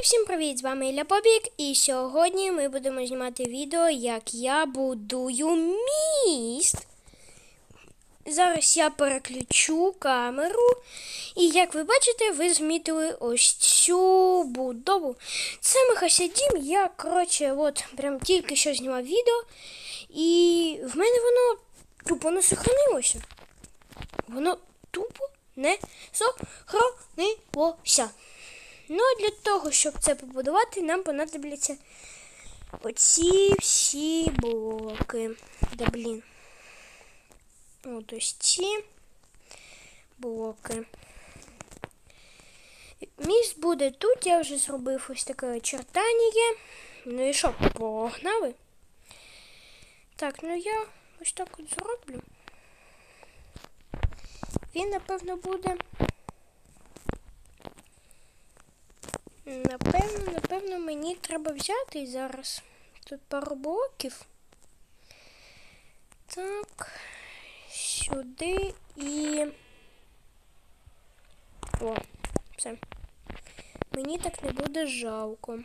І всім привіт! З вами Ілля Побік. І сьогодні ми будемо знімати відео, як я будую міст. Зараз я переключу камеру. І як ви бачите, ви змітили ось цю будову. Це Мехасядім. Я, коротше, от прям тільки що знімав відео. І в мене воно тупо не сохранилося. Воно тупо не сохранилося. Ну, а для того, щоб це побудувати, нам понадобляться оці всі блоки. Да блін. От ось ці блоки. Міст буде тут, я вже зробив ось таке очертання. Ну і що, погнали? Так, ну я ось так от зроблю. Він, напевно, буде. Напевно, напевно, мені треба взяти зараз тут пару блоків. Так, сюди і. О, все. Мені так не буде жалко.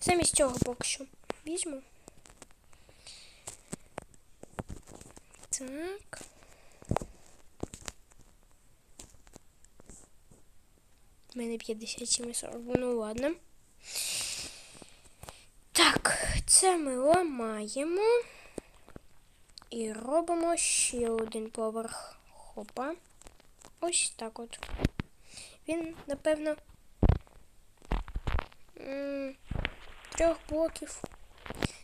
Замість цього поки що візьму. Так. У мене 57 40. Ну ладно. Так, це ми ламаємо. І робимо ще один поверх. Хопа. Ось так от. Він, напевно, трьох блоків.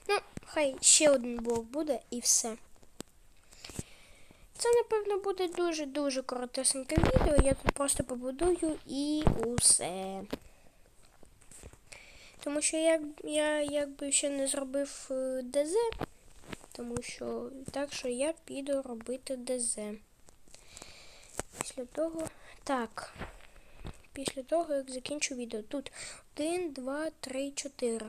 Ну, хай ще один блок буде і все. Це, напевно, буде дуже-дуже коротесеньке відео. Я тут просто побудую і усе. Тому що я, я якби ще не зробив е, ДЗ, тому що так що я піду робити ДЗ. Після того. Так. Після того, як закінчу відео. Тут 1, 2, 3, 4.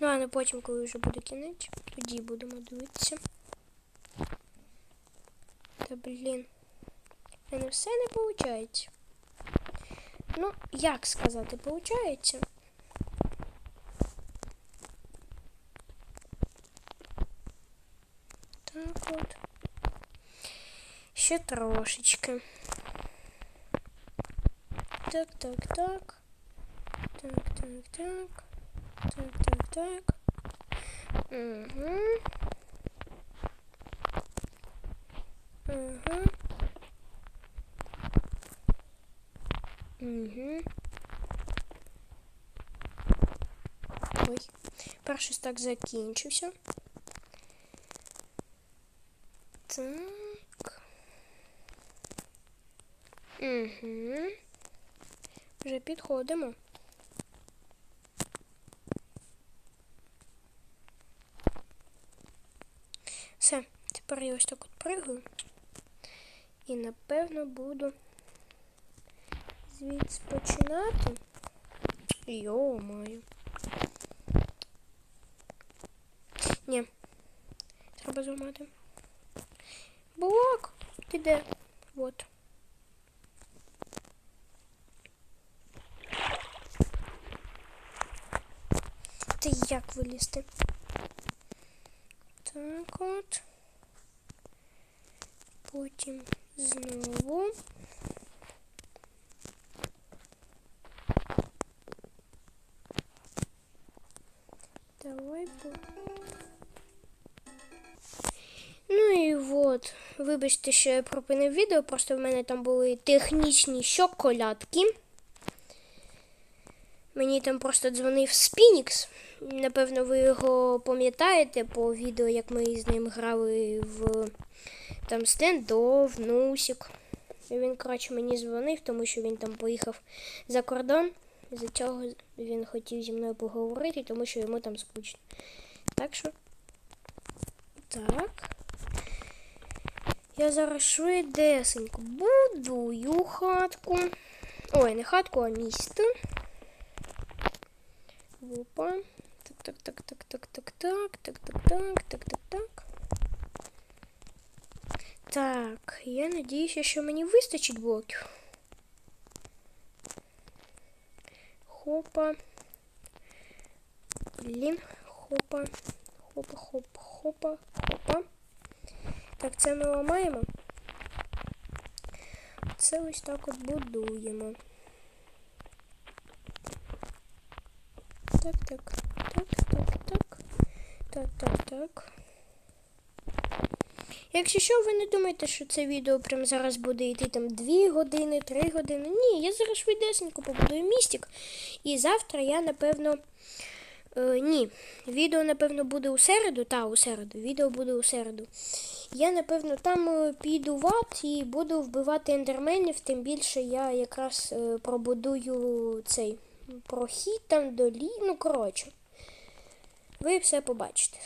Ну, а не потім, коли вже буде кінець, тоді будемо дивитися. Та блін. В все не виходить. Ну, як сказати, виходить? Так от. Ще трошечки. Так, так, так. Так, так, так. Так, так, так. Угу. Угу. Ой. Перший так закінчився. Так. Угу. Вже підходимо. Все, тепер я ось так от пригаю. І напевно буду звідси починати. Йо-маю. Ні. Треба зламати. Блок! Ти де? Вот. Та як вилізти? Так от. Потім знову. Давай. Ну і от, вибачте, що я пропинив відео, просто в мене там були технічні шоколадки. Мені там просто дзвонив Спінікс. Напевно, ви його пам'ятаєте по відео, як ми з ним грали в там стендов, нусик. І він, коротше, мені дзвонив, тому що він там поїхав за кордон. За цього він хотів зі мною поговорити, тому що йому там скучно. Так що. Так. Я зараз швидесенько будую хатку. Ой, не хатку, а місто. Опа. Так, так, так, так, так, так, так, так, так, так, так, так, так. Так, я надіюся, що мені вистачить блоків. хопа. Блін, хопа. Хопа, хоп, хопа, хопа. Так, це ми ламаємо. Це ось так от будуємо. Так, так, так, так, так. Так, так, так. Якщо що, ви не думаєте, що це відео прямо зараз буде йти там 2 години, 3 години. Ні, я зараз швидесенько побудую містик. І завтра я, напевно. Е, ні, відео, напевно, буде у середу. Та, у середу. Відео буде у середу. Я, напевно, там е, піду в ад і буду вбивати ендерменів, тим більше я якраз е, пробудую цей прохід там до лі. Ну, коротше. Ви все побачите.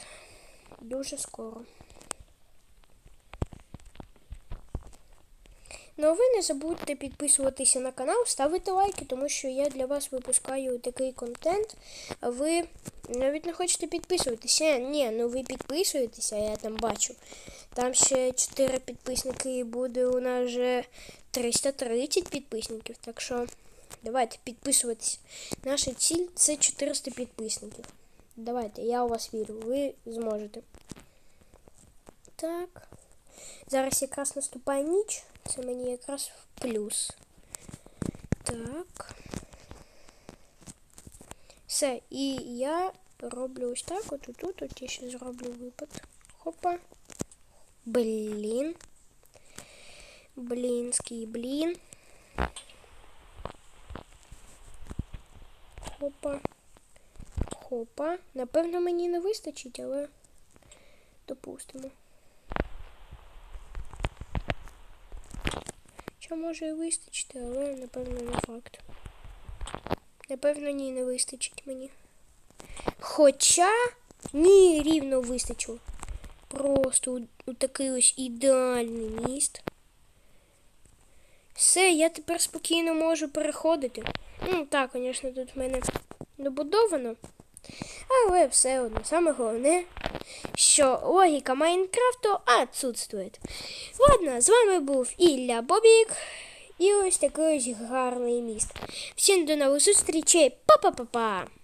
Дуже скоро. Ну, а ви не забудьте підписуватися на канал, ставити лайки, тому що я для вас випускаю такий контент, а ви навіть не хочете підписуватися. Ні, ну ви підписуєтеся, я там бачу. Там ще 4 підписники і буде у нас вже 330 підписників. Так що давайте підписуватися. Наша ціль це 400 підписників. Давайте, я у вас вірю, ви зможете. Так. Зараз якраз наступає ніч. Це мені якраз в плюс. Так. Все, і я роблю ось так. От тут, от я ще зроблю випад. Хопа. Блін. Блінський блін. Хопа. Хопа. Напевно, мені не вистачить, але допустимо. Що може і вистачити, але напевно не факт. Напевно, ні, не вистачить мені. Хоча ні, рівно вистачило. Просто у, у такий ось ідеальний міст. Все, я тепер спокійно можу переходити. Ну, так, звісно, тут в мене добудовано. Але все одно, саме головне, що логіка Майнкрафту відсутствує. Ладно, з вами був Ілля Бобік. І ось такий ось гарний міст. Всім до нових зустрічей. Па-па-па-па!